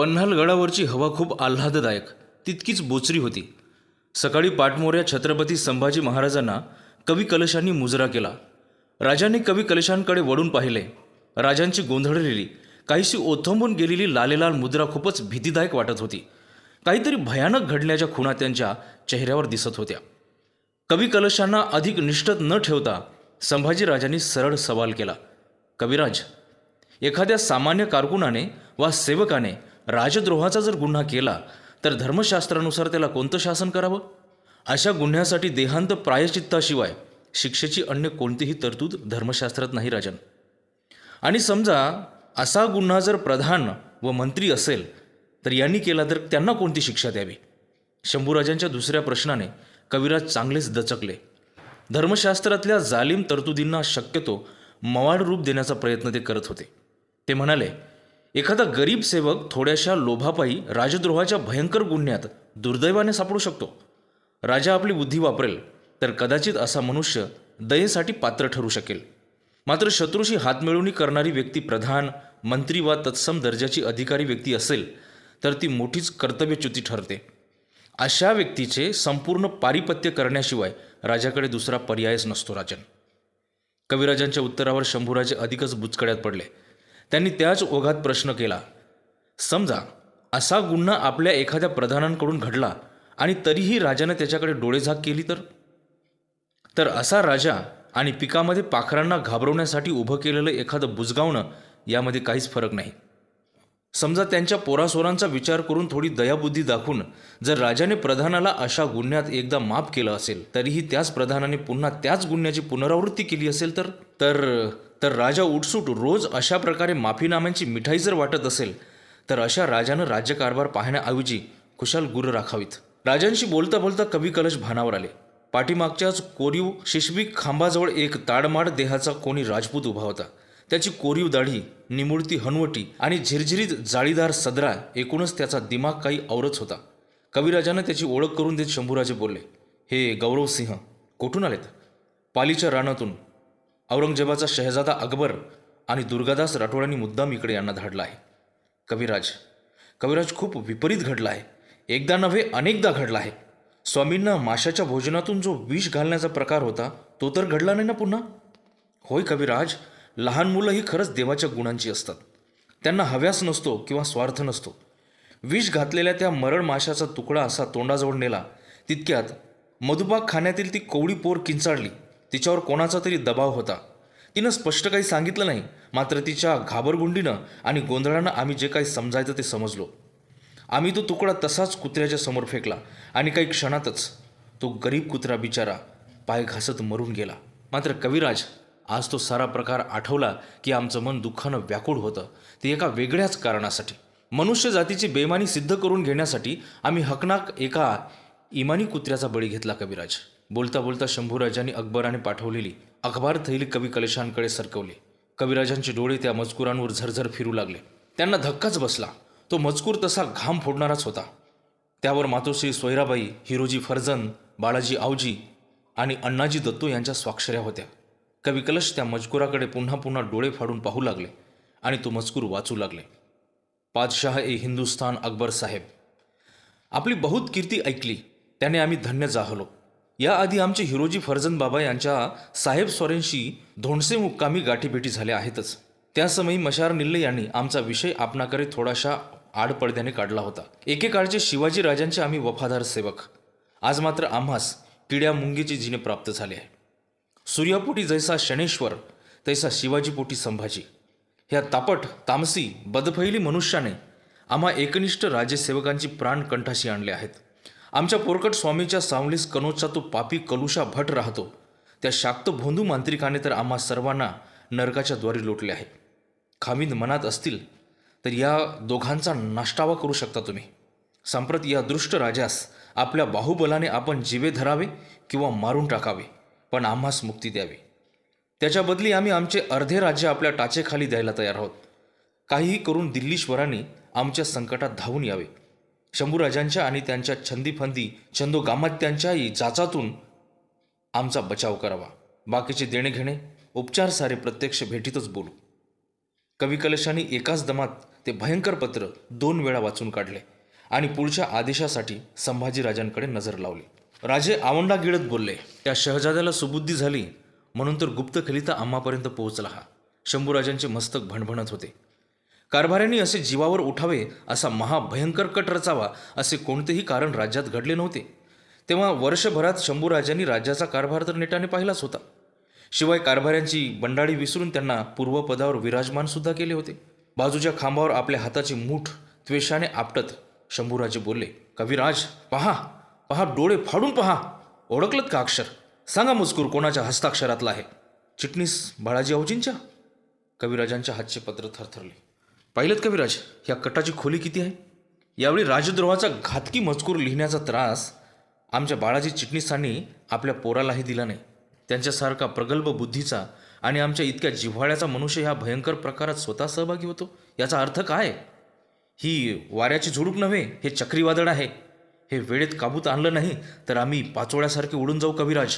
पन्हालगडावरची हवा खूप आल्हाददायक तितकीच बोचरी होती. सकाळी पाटमोऱ्या छत्रपती संभाजी महाराजांना कवी कलशांनी मुजरा केला. राजांनी कवी कलशांकडे वळून पाहिले. राजांची गोंधळलेली काहीशी ओथंबून गेलेली लालेलाल मुद्रा खूपच भीतीदायक वाटत होती. काहीतरी भयानक घडल्याच्या खुणा त्यांच्या चेहऱ्यावर दिसत होत्या. कवी कलशांना अधिक निष्ठत न ठेवता संभाजीराजांनी सरळ सवाल केला. कविराज एखाद्या सामान्य कारकुनाने वा सेवकाने राजद्रोहाचा जर गुन्हा केला तर धर्मशास्त्रानुसार त्याला कोणतं शासन करावं? अशा गुन्ह्यासाठी देहांत प्रायचित्ताशिवाय शिक्षेची अन्य कोणतीही तरतूद धर्मशास्त्रात नाही राजन. आणि समजा असा गुन्हा जर प्रधान व मंत्री असेल तर यांनी केला तर त्यांना कोणती शिक्षा द्यावी? शंभूराजांच्या दुसऱ्या प्रश्नाने कविराज चांगलेच दचकले. धर्मशास्त्रातल्या जालिम तरतुदींना शक्यतो मवाळ रूप देण्याचा प्रयत्न ते करत होते. ते म्हणाले एखादा गरीब सेवक थोड्याशा लोभापायी राजद्रोहाच्या भयंकर गुन्ह्यात दुर्दैवाने सापडू शकतो. राजा आपली बुद्धी वापरेल तर कदाचित असा मनुष्य दयेसाठी पात्र ठरू शकेल. मात्र शत्रूशी हातमिळवणी करणारी व्यक्ती प्रधान मंत्री वा तत्सम दर्जाची अधिकारी व्यक्ती असेल तर ती मोठीच कर्तव्यच्युती ठरते. अशा व्यक्तीचे संपूर्ण पारिपत्य करण्याशिवाय राजाकडे दुसरा पर्यायच नसतो राजन. कविराजांच्या उत्तरावर शंभूराजे अधिकच बुचकड्यात पडले. त्यांनी त्याच ओघात प्रश्न केला. समजा असा गुन्हा आपल्या एखाद्या प्रधानांकडून घडला आणि तरीही राजाने त्याच्याकडे डोळेझाक केली तर? तर असा राजा आणि पिकामध्ये पाखरांना घाबरवण्यासाठी उभं केलेलं एखादं बुजगावणं यामध्ये काहीच फरक नाही. समजा त्यांच्या पोरासोरांचा विचार करून थोडी दयाबुद्धी दाखवून जर राजाने प्रधानाला अशा गुन्ह्यात एकदा माफ केलं असेल तरीही त्याच प्रधानाने पुन्हा त्याच गुन्ह्याची पुनरावृत्ती केली असेल तर? तर तर राजा उठसूट रोज अशा प्रकारे माफीनाम्यांची मिठाई जर वाटत असेल तर अशा राजानं राज्यकारभार पाहण्याऐवजी खुशाल गुर राखावीत. राजांशी बोलता बोलता कवी कलश भानावर आले. पाठीमागच्याच कोरीव शिशबी खांबाजवळ एक ताडमाड देहाचा कोणी राजपूत उभा होता. त्याची कोरीव दाढी निमुळती हनवटी आणि झिरझिरीत जाळीदार सदरा एकूणच त्याचा दिमाग काही औरच होता. कविराजानं त्याची ओळख करून देत शंभूराजे बोलले हे गौरवसिंह कुठून आलेत? पालीच्या रानातून औरंगजेबाचा शहजादा अकबर आणि दुर्गादास राठोडांनी मुद्दाम इकडे यांना धाडला आहे. कविराज कविराज खूप विपरीत घडला आहे. एकदा नव्हे अनेकदा घडला आहे. स्वामींना माशाच्या भोजनातून जो विष घालण्याचा प्रकार होता तो तर घडला नाही ना पुन्हा? होय कविराज लहान मुलं ही खरंच देवाच्या गुणांची असतात. त्यांना हव्यास नसतो किंवा स्वार्थ नसतो. विष घातलेल्या त्या मरण माशाचा तुकडा असा तोंडाजवळ नेला तितक्यात मधुबाग खाण्यातील ती कोवळी पोर किंचाळली. तिच्यावर कोणाचा तरी दबाव होता. तिनं स्पष्ट काही सांगितलं नाही मात्र तिच्या घाबरगुंडीनं आणि गोंधळानं आम्ही जे काही समजायचं ते समजलो. आम्ही तो तुकडा तसाच कुत्र्याच्या समोर फेकला आणि काही क्षणातच तो गरीब कुत्रा बिचारा पाय घासत मरून गेला. मात्र कविराज आज तो सारा प्रकार आठवला की आमचं मन दुःखानं व्याकुळ होतं. ते एका वेगळ्याच कारणासाठी. मनुष्य जातीची बेमानी सिद्ध करून घेण्यासाठी आम्ही हकनाक एका इमानी कुत्र्याचा बळी घेतला कविराज. बोलता बोलता शंभूराजांनी अकबराने पाठवलेली अखबार थैली कवी कलशांकडे सरकवले. कविराजांचे डोळे त्या मजकुरांवर झरझर फिरू लागले. त्यांना धक्काच बसला. तो मजकूर तसा घाम फोडणाराच होता. त्यावर मातोश्री सोयराबाई हिरोजी फर्जन बाळाजी आवजी आणि अण्णाजी दत्तू यांच्या स्वाक्षऱ्या होत्या. कवी कलश त्या मजकुराकडे पुन्हा पुन्हा डोळे फाडून पाहू लागले आणि तो मजकूर वाचू लागले. पादशाह ए हिंदुस्तान अकबर साहेब. आपली बहुत कीर्ती ऐकली. त्याने आम्ही धन्य जाहलो याआधी आमचे हिरोजी फर्जन बाबा यांच्या साहेब स्वारेंशी धोंडसे मुक्कामी गाठीभेटी झाल्या आहेतच. त्यासमयी मशार निल्ले यांनी आमचा विषय आपणाकडे थोडाशा आडपडद्याने काढला होता. एकेकाळचे शिवाजी राजांचे आम्ही वफादार सेवक. आज मात्र आम्हास किड्या मुंगीचे जिने प्राप्त झाले आहे. सूर्यापोटी जैसा शनेश्वर तैसा शिवाजीपोटी संभाजी. ह्या तापट तामसी बदफैली मनुष्याने आम्हा एकनिष्ठ राजेसेवकांची प्राण कंठाशी आणले आहेत. आमच्या पोरकट स्वामीच्या सावलीस कनोजचा तो पापी कलुषा भट राहतो. त्या शाक्त भोंदू मांत्रिकाने तर आम्हा सर्वांना नरकाच्या द्वारी लोटले आहे. खामीद मनात असतील तर या दोघांचा नाष्टावा करू शकता तुम्ही. संप्रत या दृष्ट राजास आपल्या बाहुबलाने आपण जीवे धरावे किंवा मारून टाकावे पण आम्हास मुक्ती द्यावी. त्याच्या बदली आम्ही आमचे अर्धे राज्य आपल्या टाचेखाली द्यायला तयार आहोत. काहीही करून दिल्लीश्वरांनी आमच्या संकटात धावून यावे. शंभूराजांच्या आणि त्यांच्या छंदीफंदी छंदोगामात्यांच्याही जाचातून आमचा बचाव करावा. बाकीचे देणे घेणे उपचार सारे प्रत्यक्ष भेटीतच बोलू. कविकलशांनी एकाच दमात ते भयंकर पत्र दोन वेळा वाचून काढले आणि पुढच्या आदेशासाठी संभाजीराजांकडे नजर लावली. राजे आवंडा गिळत बोलले त्या शहजाद्याला सुबुद्धी झाली म्हणून तर गुप्त खलिता आम्हापर्यंत पोहोचला हा. शंभूराजांचे मस्तक भणभणत होते. कारभाऱ्यांनी असे जीवावर उठावे असा महाभयंकर कट रचावा असे कोणतेही कारण राज्यात घडले नव्हते. तेव्हा वर्षभरात शंभूराजांनी राज्याचा कारभार तर नेटाने पाहिलाच होता. शिवाय कारभाऱ्यांची बंडाळी विसरून त्यांना पूर्वपदावर विराजमानसुद्धा केले होते. बाजूच्या खांबावर आपल्या हाताची मूठ त्वेषाने आपटत शंभूराजे बोलले कविराज पहा पहा डोळे फाडून पहा. ओळखलत का अक्षर? सांगा मजकूर कोणाच्या हस्ताक्षरातला आहे? चिटणीस बाळाजी औजींच्या? कविराजांच्या हातचे पत्र थरथरले. पाहिलं कविराज ह्या कटाची खोली किती आहे? यावेळी राजद्रोहाचा घातकी मजकूर लिहिण्याचा त्रास आमच्या बाळाजी चिटणीसांनी आपल्या पोरालाही दिला नाही. त्यांच्यासारखा प्रगल्भ बुद्धीचा आणि आमच्या इतक्या जिव्हाळ्याचा मनुष्य ह्या भयंकर प्रकारात स्वतः सहभागी होतो? याचा अर्थ काय? ही वाऱ्याची झुडूप नव्हे हे चक्रीवादळ आहे. हे वेळेत काबूत आणलं नाही तर आम्ही पाचोळ्यासारखे उडून जाऊ कविराज